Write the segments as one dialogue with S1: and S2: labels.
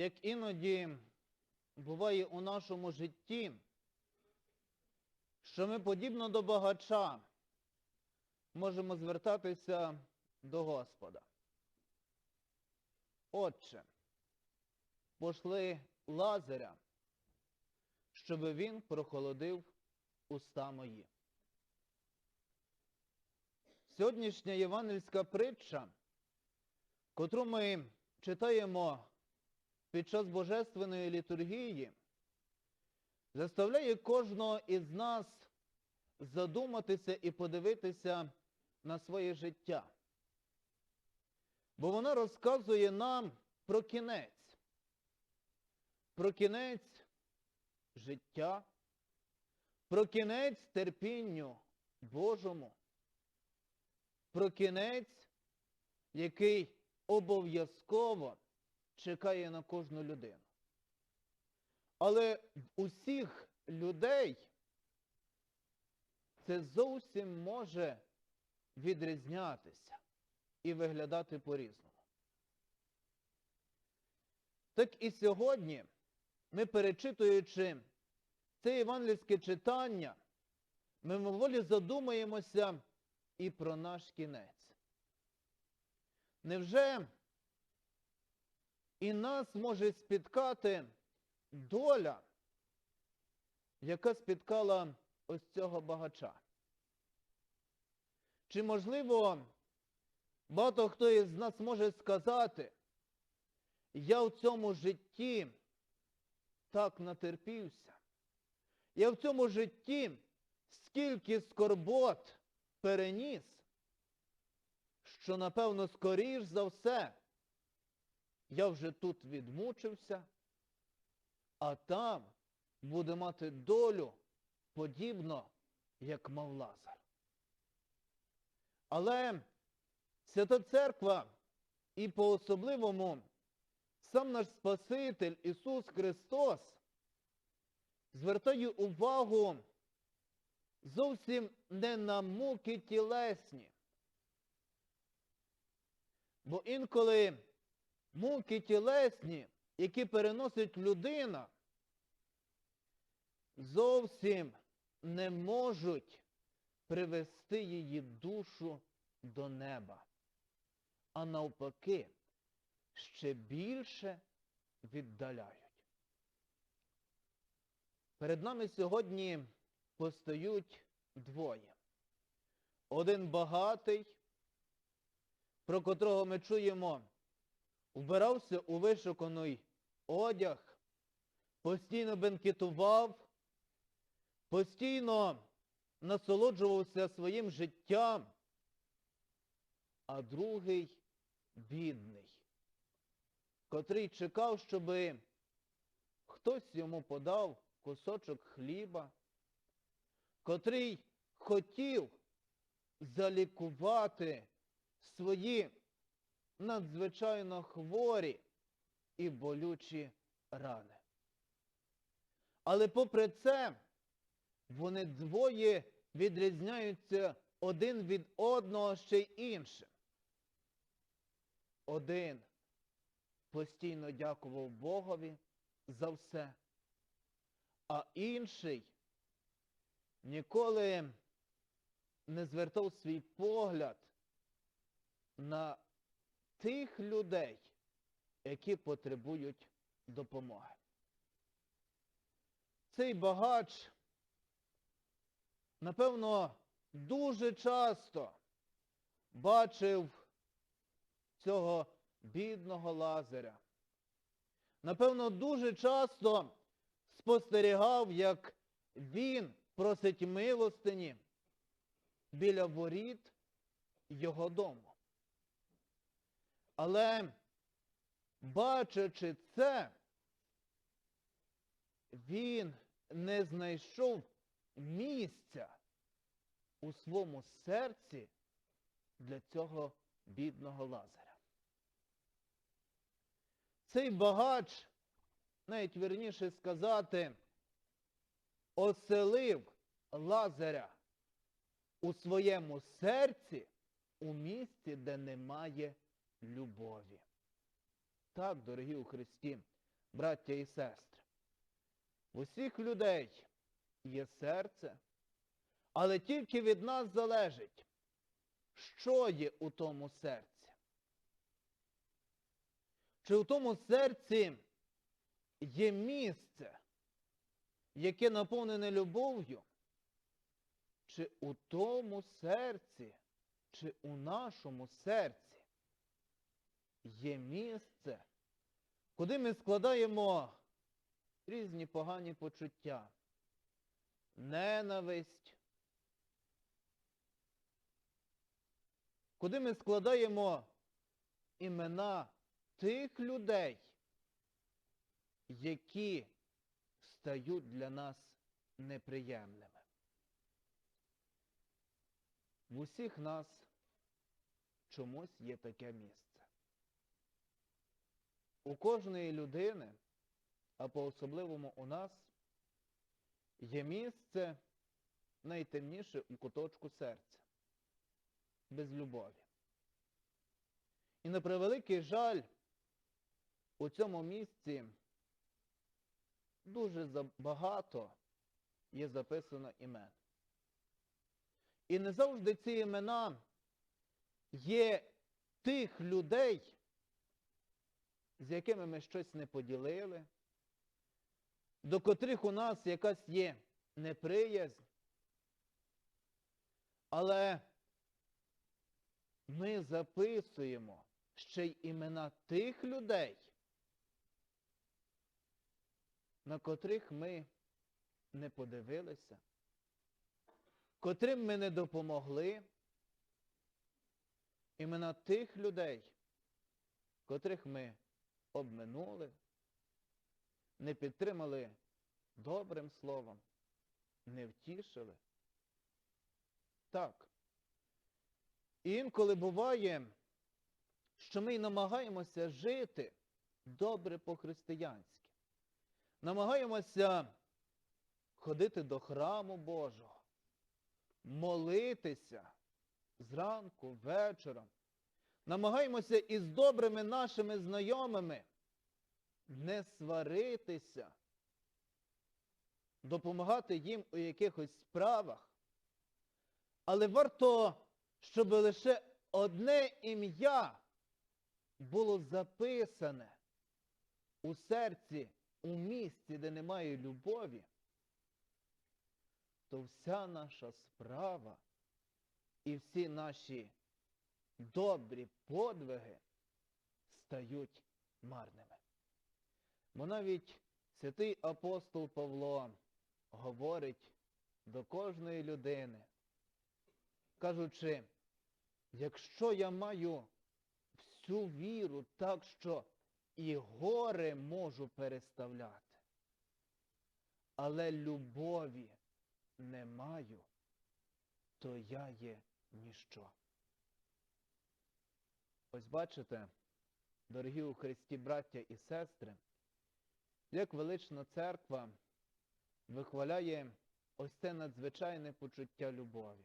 S1: як іноді буває у нашому житті, що ми, подібно до багача, можемо звертатися до Господа. Отче, пошли Лазаря, щоб він прохолодив уста мої. Сьогоднішня євангельська притча, котру ми читаємо під час Божественної літургії, заставляє кожного із нас задуматися і подивитися на своє життя. Бо вона розказує нам про кінець, про кінець життя, про кінець терпінню Божому, про кінець, який обов'язково чекає на кожну людину. Але усіх людей це зовсім може відрізнятися і виглядати по-різному. Так і сьогодні ми, перечитуючи це євангельське читання, ми мимоволі задумаємося і про наш кінець. Невже і нас може спіткати доля, яка спіткала ось цього багача? Чи можливо багато хто із нас може сказати, я в цьому житті так натерпівся, я в цьому житті скільки скорбот переніс, що, напевно, скоріш за все, я вже тут відмучився, а там буде мати долю подібно, як мав Лазар. Але Свята Церква і по-особливому сам наш Спаситель Ісус Христос звертає увагу зовсім не на муки тілесні. Бо інколи муки тілесні, які переносить людина, зовсім не можуть привести її душу до неба, а навпаки, ще більше віддаляють. Перед нами сьогодні постають двоє. Один багатий, про котрого ми чуємо, вбирався у вишуканий одяг, постійно бенкетував, постійно насолоджувався своїм життям, а другий бідний, котрий чекав, щоб хтось йому подав кусочок хліба, котрий хотів залікувати свої надзвичайно хворі і болючі рани. Але попри це, вони двоє відрізняються один від одного ще й іншим. Один постійно дякував Богові за все, а інший ніколи не звертав свій погляд на тих людей, які потребують допомоги. Цей багач, напевно, дуже часто бачив цього бідного лазаря. Напевно, дуже часто спостерігав, як він просить милостині біля воріт його дому. Але, бачачи це, він не знайшов місця у своєму серці для цього бідного Лазаря. Цей багач, навіть вірніше сказати, оселив Лазаря у своєму серці у місці, де немає любові. Так, дорогі у Христі, браття і сестри. В усіх людей є серце, але тільки від нас залежить, що є у тому серці. Чи у тому серці є місце, яке наповнене любов'ю, чи у тому серці, чи у нашому серці є місце, куди ми складаємо різні погані почуття, ненависть, куди ми складаємо імена тих людей, які стають для нас неприємними. В усіх нас чомусь є таке місце. У кожної людини, а по-особливому у нас, є місце найтемніше у куточку серця, без любові. І на превеликий жаль, у цьому місці дуже багато є записано імен. І не завжди ці імена є тих людей, з якими ми щось не поділили, до котрих у нас якась є неприязнь. Але ми записуємо ще й імена тих людей, на котрих ми не подивилися, котрим ми не допомогли, імена тих людей, котрих ми обминули, не підтримали добрим словом, не втішили. Так. Інколи буває, що ми намагаємося жити добре по-християнськи. Намагаємося ходити до храму Божого, молитися зранку, вечором. Намагаємося із добрими нашими знайомими не сваритися, допомагати їм у якихось справах. Але варто, щоб лише одне ім'я було записане у серці, у місці, де немає любові, то вся наша справа і всі наші добрі подвиги стають марними. Бо навіть святий апостол Павло говорить до кожної людини, кажучи, якщо я маю всю віру так, що і горе можу переставляти, але любові не маю, то я є ніщо. Ось бачите, дорогі у Христі браття і сестри, як велична церква вихваляє ось це надзвичайне почуття любові.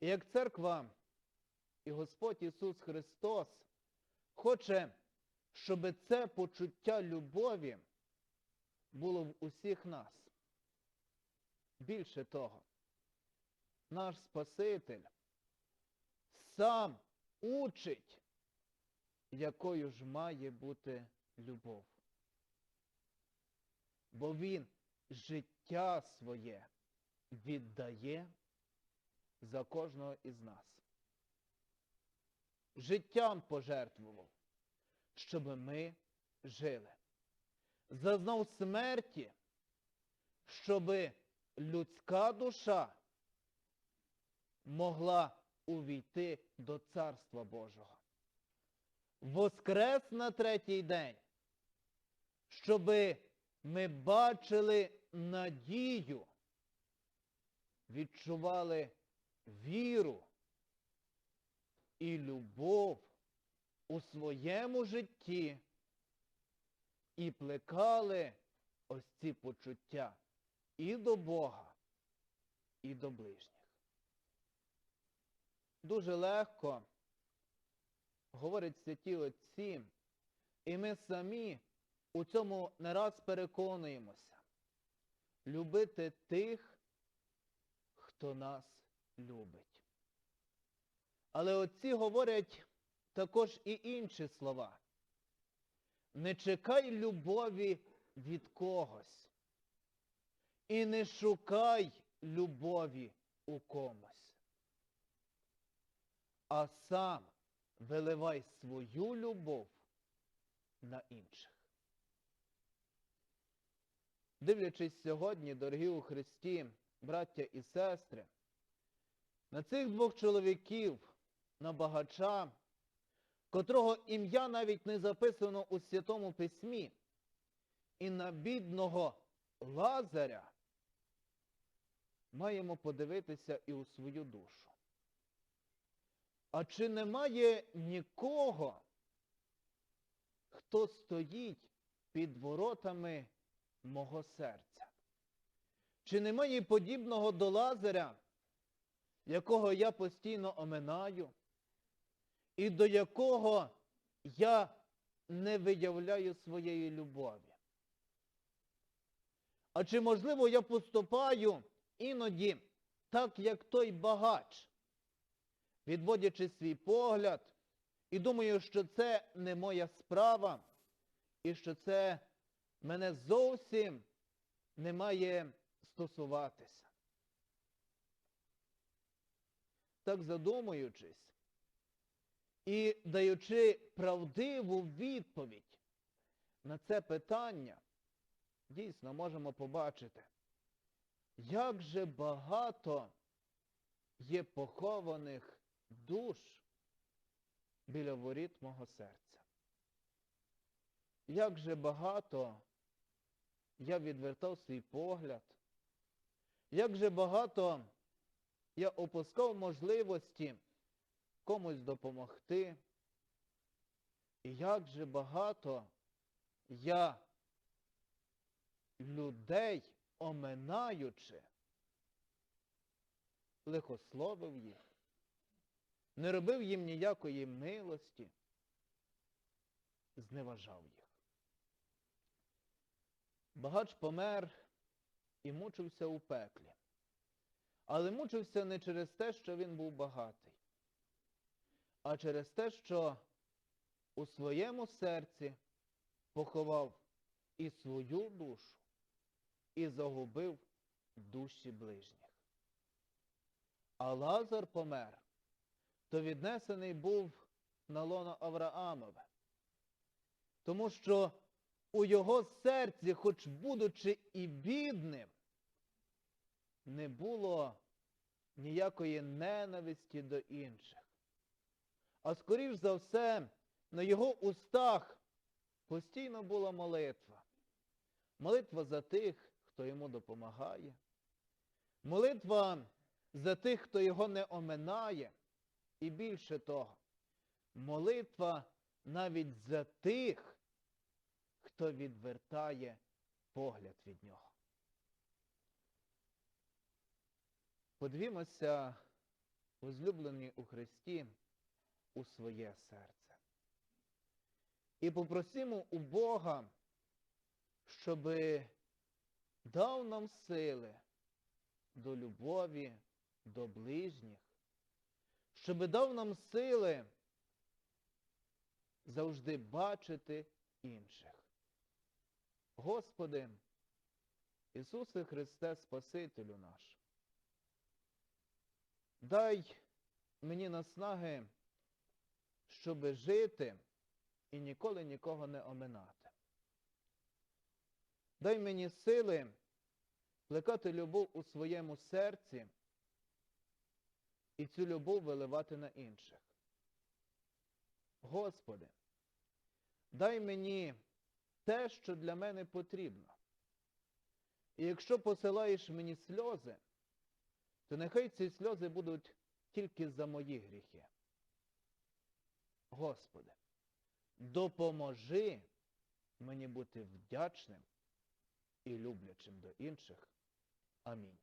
S1: І як церква і Господь Ісус Христос хоче, щоб це почуття любові було в усіх нас. Більше того, наш Спаситель сам учить, якою ж має бути любов. Бо Він життя своє віддає за кожного із нас. Життям пожертвував, щоб ми жили. Зазнав смерті, щоб людська душа могла увійти до Царства Божого. Воскрес на третій день, щоб ми бачили надію, відчували віру і любов у своєму житті і плекали ось ці почуття і до Бога, і до ближніх. Дуже легко, говорять святі отці, і ми самі у цьому не раз переконуємося. Любити тих, хто нас любить. Але отці говорять також і інші слова. Не чекай любові від когось. І не шукай любові у комусь. А сам виливай свою любов на інших. Дивлячись сьогодні, дорогі у Христі, браття і сестри, на цих двох чоловіків, на багача, котрого ім'я навіть не записано у Святому Письмі, і на бідного Лазаря, маємо подивитися і у свою душу. А чи немає нікого, хто стоїть під воротами мого серця? Чи немає подібного до Лазаря, якого я постійно оминаю, і до якого я не виявляю своєї любові? А чи можливо я поступаю іноді так, як той багач, відводячи свій погляд, і думаю, що це не моя справа, і що це мене зовсім не має стосуватися. Так задумуючись і даючи правдиву відповідь на це питання, дійсно можемо побачити, як же багато є похованих душ біля воріт мого серця. Як же багато я відвертав свій погляд, як же багато я опускав можливості комусь допомогти, і як же багато я людей, оминаючи, лихословив їх, не робив їм ніякої милості, зневажав їх. Багач помер і мучився у пеклі. Але мучився не через те, що він був багатий, а через те, що у своєму серці поховав і свою душу, і загубив душі ближніх. А Лазар помер, то віднесений був на лоно Авраамове. Тому що у його серці, хоч будучи і бідним, не було ніякої ненависті до інших. А скоріш за все, на його устах постійно була молитва. Молитва за тих, хто йому допомагає. Молитва за тих, хто його не оминає. І більше того, молитва навіть за тих, хто відвертає погляд від нього. Подивімося, возлюблені у Христі, у своє серце. І попросимо у Бога, щоби дав нам сили до любові, до ближніх, щоби дав нам сили завжди бачити інших. Господи, Ісусе Христе, Спасителю наш, дай мені наснаги, щоби жити і ніколи нікого не оминати. Дай мені сили плекати любов у своєму серці і цю любов виливати на інших. Господи, дай мені те, що для мене потрібно. І якщо посилаєш мені сльози, то нехай ці сльози будуть тільки за мої гріхи. Господи, допоможи мені бути вдячним і люблячим до інших. Амінь.